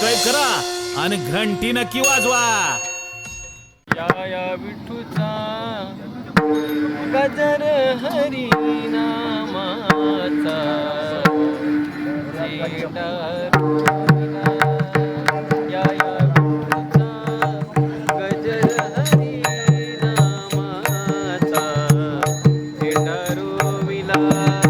Subscribe करा आणि घंटी नक्की वाजवा. या या विठूचा गजर हरी नामाचा. या या विठूचा गजर हरी नामाचा. विला